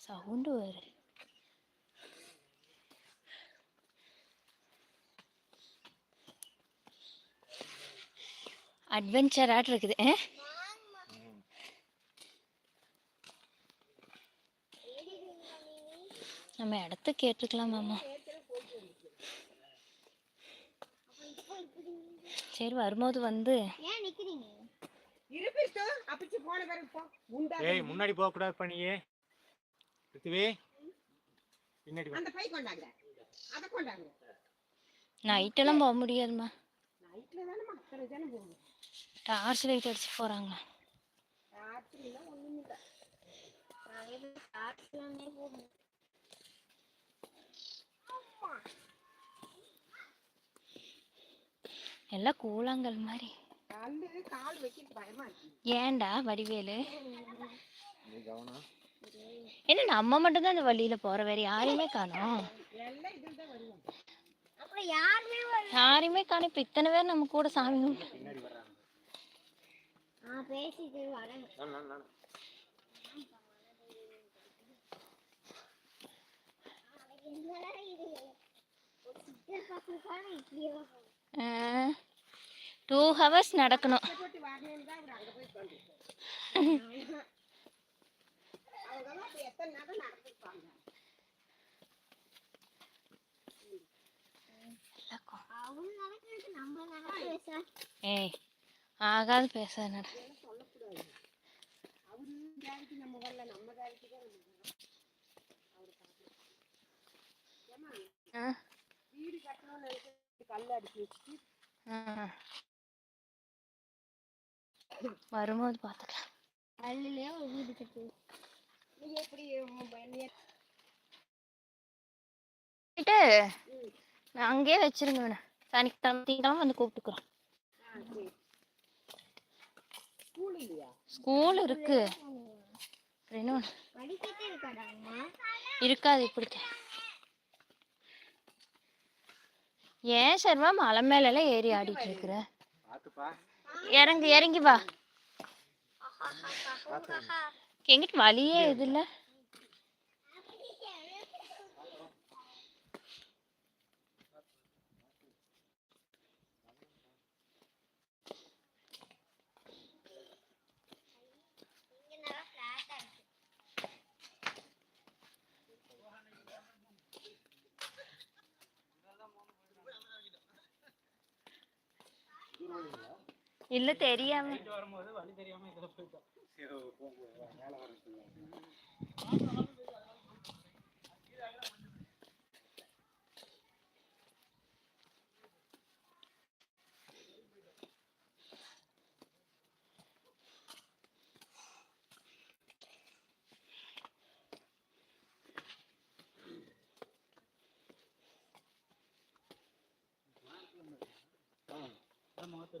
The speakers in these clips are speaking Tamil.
சவுண்டு வருது. அட்வென்ச்சராட் இருக்குது? நம்ம இடத்த கேட்டுக்கலாம் மாமா. சரி வரும்போது வந்து ஏன் நிக்கிறீங்க? இருப்பிட்டு அப்பிச்சு போன பிறகு போ. உண்டா ஏய் முன்னாடி போக கூடாது பண்ணியே பிருத்திவி. பின்னாடி வா. அந்த பை கொண்டாங்க அதை கொண்டாங்க நைட்டெல்லாம் போக முடியாதும்மா. நைட்ல தானே அத்தனை தானே போகணும் டார்ச் லைட் அடிச்சு ஒண்ணும் இல்லை. போகும். எல்லாம் கூழாங்கல் மாதிரி. கல்லு கால் வைக்க பயமா இருக்கு. ஏன்டா வடிவேலு? என்ன நம்ம மட்டும் தான் இந்த வழியில போற வேற யாரையுமே காணோம். யாருமே காணோம். இப்ப இத்தனை பேர் நம்ம கூட சாமி கும்பிட்டு- பின்னாடி வர்றாங்க நான் பேசிட்டு வரேன் நான், நான், நான். என்னடா இது ஒரு சிக்கன் பார்க்கறதுக்கான இப்படியே டூ ஹவர்ஸ் நடக்கணும் கஷ்டப்பட்டு வரணும்னு தான் அவர் அங்கே போய் உட்காந்து அவங்கெல்லாம் இப்போ எத்தனை நேரம் நடந்துருப்பாங்க அவங்க நடக்கிறது நம்ம நடக்க பேச ஏய் ஆகாது பேசாதடா சொல்லக்கூடாது அவரு வேலைக்கு நம்ம வரல நம்ம வேலைக்கு தான் நம்ம வரோம். அவரு பார்க்கணும். ஏம்மா, ஆ, வீடு கட்டணும்னு நினைச்சு கல் அடிச்சு வச்சுட்டு ஆ. வரும்போது பார்த்துக்கலாம் கல்லுலயே ஒரு வீடு கட்டு. எப்படி நான் அங்கேயே வச்சிருங்க வேணா. சனிக்கிழமை திங்கக்கிழமை வந்து கூப்பிட்டுக்குறோம். ஸ்கூல் இருக்கு. இருக்காது இப்படி ஏன் சர்வா மலை மேலெல்லாம் ஏறி ஆடிட்டு இருக்கிற இறங்கு இறங்கி வா. எங்கிட்ட வழியே இது இல்லை இல்ல தெரியாம. வரும்போது வழி தெரியாம இதுல போயிட்டோம் சரி போங்க மேல வர வர வர இல்லைங்களா பௌர்ணமினால வந்திருக்காங்க நைட் வந்து நைட் தங்கிக்கிறோம் என்ன ஒரு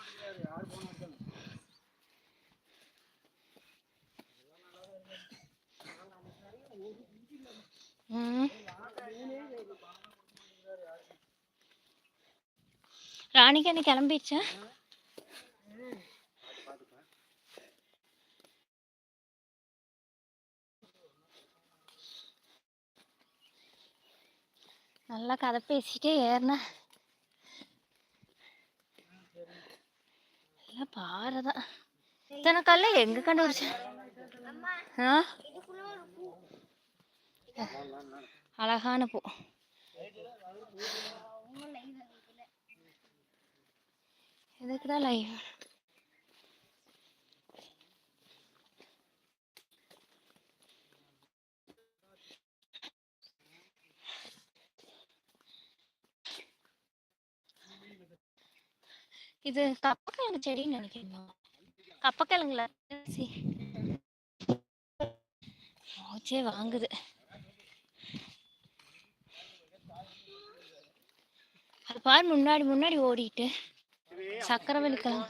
ராணிக்கு என்ன கிளம்பிடுச்சா. நல்லா கதை பேசிட்டே ஏறின. எல்லாம் பாறை இத்தனை கல்ல எங்க கண்டுபிடிச்ச? ஆ? அழகான பூ. இதுக்குதான் லைவ் இது கப்பக்கிழங்கு செடின்னு நினைக்கிறீங்க கப்பக்கிழங்குல சி மூச்சே வாங்குது. அது பாரு முன்னாடி முன்னாடி ஓடிட்டு. சக்கரவள்ளி கிழங்கு